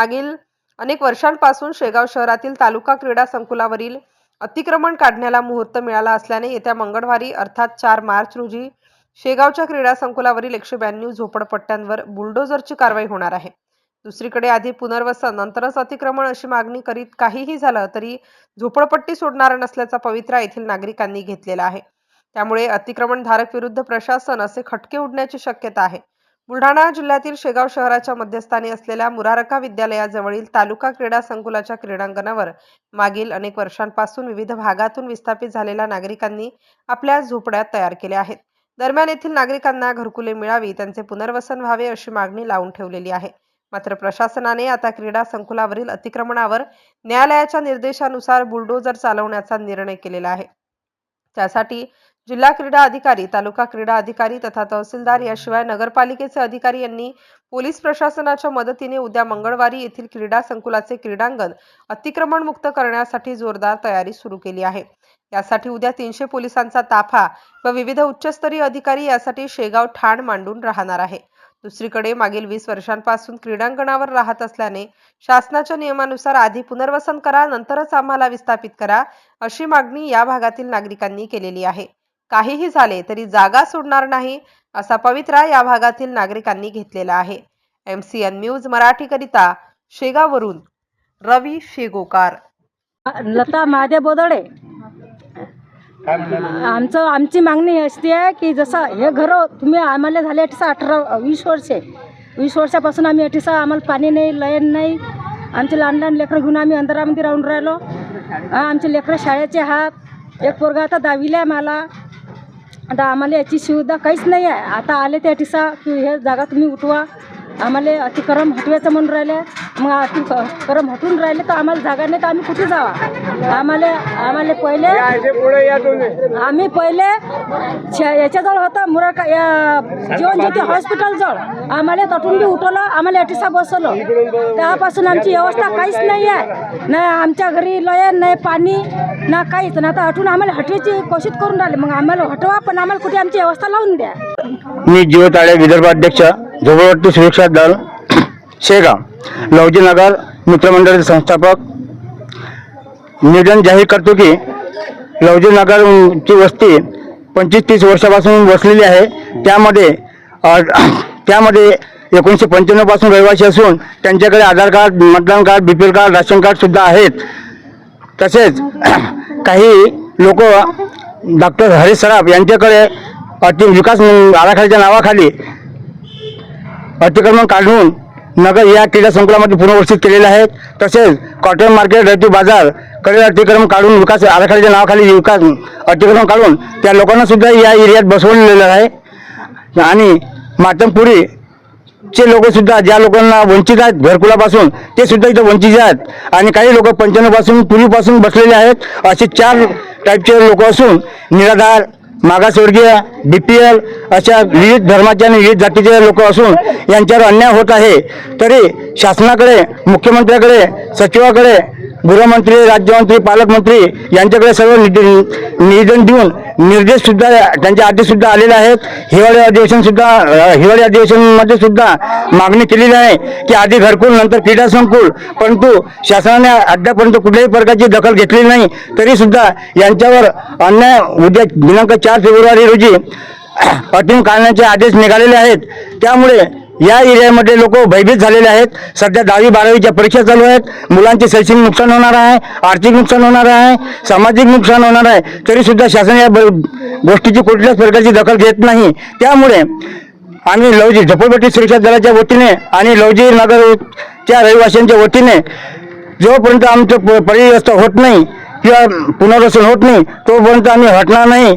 मागील अनेक वर्षांपासून शेगाव शहरातील तालुका क्रीडा संकुलावरील अतिक्रमण काढण्याला मुहूर्त मिळाला असल्याने येत्या मंगळवारी अर्थात चार मार्च रोजी शेगावच्या क्रीडा संकुलावरील एकशे ब्याण्णव झोपडपट्ट्यांवर बुलडोझरची कारवाई होणार आहे. दुसरीकडे आधी पुनर्वसन नंतरच अतिक्रमण अशी मागणी करीत काहीही झालं तरी झोपडपट्टी सोडणार नसल्याचा पवित्रा येथील नागरिकांनी घेतलेला आहे. त्यामुळे अतिक्रमणधारक विरुद्ध प्रशासन असे खटके उडण्याची शक्यता आहे. बुलढाणा जिल्ह्यातील शेगाव शहराच्या मध्यस्थानी असलेल्या मुरारका विद्यालयाजवळील तालुका क्रीडा संकुलाच्या क्रीडांगणावर मागील अनेक वर्षांपासून विविध भागातून विस्थापित झालेल्या नागरिकांनी आपल्या झोपड्या तयार केल्या आहेत. दरम्यान येथील नागरिकांना घरकुले मिळावी त्यांचे पुनर्वसन व्हावे अशी मागणी लावून ठेवलेली आहे. मात्र प्रशासनाने आता क्रीडा संकुलावरील अतिक्रमणावर न्यायालयाच्या निर्देशानुसार बुलडोजर चालवण्याचा निर्णय केलेला आहे. त्यासाठी जिल्हा क्रीडा अधिकारी तालुका क्रीडा अधिकारी तथा तहसीलदार याशिवाय नगरपालिकेचे अधिकारी यांनी पोलीस प्रशासनाच्या मदतीने उद्या मंगळवारी येथील क्रीडा संकुलाचे क्रीडांगण अतिक्रमण मुक्त करण्यासाठी जोरदार तयारी सुरू केली आहे. यासाठी उद्या तीनशे पोलिसांचा ताफा व विविध उच्चस्तरीय अधिकारी यासाठी शेगाव ठाण मांडून राहणार आहे. दुसरीकडे मागील वीस वर्षांपासून क्रीडांगणावर राहत असल्याने शासनाच्या नियमानुसार आधी पुनर्वसन करा नंतरच आम्हाला विस्थापित करा अशी मागणी या भागातील नागरिकांनी केलेली आहे. काहीही झाले तरी जागा सोडणार नाही असा पवित्रा या भागातील नागरिकांनी घेतलेला आहे. एम सी एन न्यूज मराठीकरिता शेगावरून रवी शेगोकार. लता महादेव बोदडे. आमचं आमची मागणी असते आहे की जसं हे घर तुम्ही आम्हाला झाले अठीसा अठरा वीस वर्षे. वीस वर्षापासून आम्ही अठीसा आम्हाला पाणी नाही लयन नाही. आमचे लहान लहान लेकरं घेऊन आम्ही अंधारामध्ये राहून राहिलो. आमचे लेकरं शाळेचे हात एक पोरगा आता दहावीला आहे मला. आता आम्हाला याची सुविधा काहीच नाही आहे. आता आले त्या टिसा की हे जागा तुम्ही उठवा. आम्हाला अतिक्रम हटवायचं म्हणून राहिले. मग अतिक्रम हटून राहिले तर आम्हाला जागा नाही तर आम्ही कुठे जावा? आम्हाला आम्हाला पहिले आम्ही पहिले छ- याच्याजवळ होतं मुराका या जीवन ज्योती हॉस्पिटलजवळ आम्हाला तटून बी उठवलं आम्हाला अटिसा बसवलं. तेव्हापासून आमची व्यवस्था काहीच नाही आहे. नाही आमच्या घरी लयन नाही पाणी ना काहीच. ना आता हटून आम्हाला हटवायची कोशिश करून राहिले. मग आम्हाला हटवा पण आम्हाला कुठे आमची व्यवस्था लावून द्या. मी जीव ताळे विदर्भाध्यक्ष झोपडपट्टी सुरक्षा दल शेगाव लवजीनगर मित्रमंडळाचे संस्थापक. निवेदन जाहीर करतो की लवजीनगरची वस्ती पंचवीस तीस वर्षापासून वसलेली आहे. त्यामध्ये त्यामध्ये एकोणीसशे पंच्याण्णवपासून रहिवासी असून त्यांच्याकडे आधार कार्ड मतदान card B P L card ration कार्डसुद्धा आहेत. तसेच काही लोक डॉक्टर हरीश सराफ यांच्याकडे अति विकास आराखड्याच्या नावाखाली अतिक्रमण काढून नगर या क्रीडा संकुलामध्ये पुनर्वस्थित केलेले आहेत. तसेच कॉटन मार्केट रैतू बाजारकडे अतिक्रम काढून विकास आराखड्याच्या नावाखाली विकास अतिक्रम काढून त्या लोकांना सुद्धा या एरियात बसवलेलं आहे. आणि मातमपुरी चे लोक सुद्धा ज्या लोकांना वंचित आहेत घरकुलापासून ते सुद्धा इथं वंचित आहेत. आणि काही लोक पंच्याण्णवपासून पूर्वीपासून बसलेले आहेत. असे चार टाईपचे लोक असून निराधार मागासवर्गीय बी पी एल अशा विविध धर्माचे आणि विविध जातीचे लोक असून यांच्यावर अन्याय होत आहे. तरी शासनाकडे मुख्यमंत्र्याकडे सचिवाकडे गृहमंत्री राज्यमंत्री पालकमंत्री यांच्याकडे सर्व निधी- निवेदन देऊन निर्देश सुद्धा त्यांचे आदेश सुद्धा आलेले आहेत. हिवाळी अधिवेशन सुद्धा हिवाळी अधिवेशनमध्ये सुद्धा मागणी केलेली आहे की आधी घरकुल नंतर क्रीडा संकुल. परंतु शासनाने अद्यापर्यंत कुठल्याही प्रकारची दखल घेतलेली नाही. तरी सुद्धा यांच्यावर अन्याय उद्या दिनांक चार फेब्रुवारी रोजी पाठवून काढण्याचे आदेश निघालेले आहेत. त्यामुळे या एरियामध्ये लोक भयभीत झालेले आहेत. सध्या दहावी बारावीच्या परीक्षा चालू आहेत. मुलांचे शैक्षणिक नुकसान होणार आहे आर्थिक नुकसान होणार आहे सामाजिक नुकसान होणार आहे. तरीसुद्धा शासन या गोष्टीची कुठल्याच प्रकारची दखल घेत नाही. त्यामुळे आम्ही लवजी झोपडपट्टी सुरक्षा दलाच्या वतीने आणि लवजी नगरच्या रहिवाशांच्या वतीने जोपर्यंत आमचं प- परिव्यवस्था होत नाही किंवा पुनर्वसन होत नाही तोपर्यंत आम्ही हटणार नाही.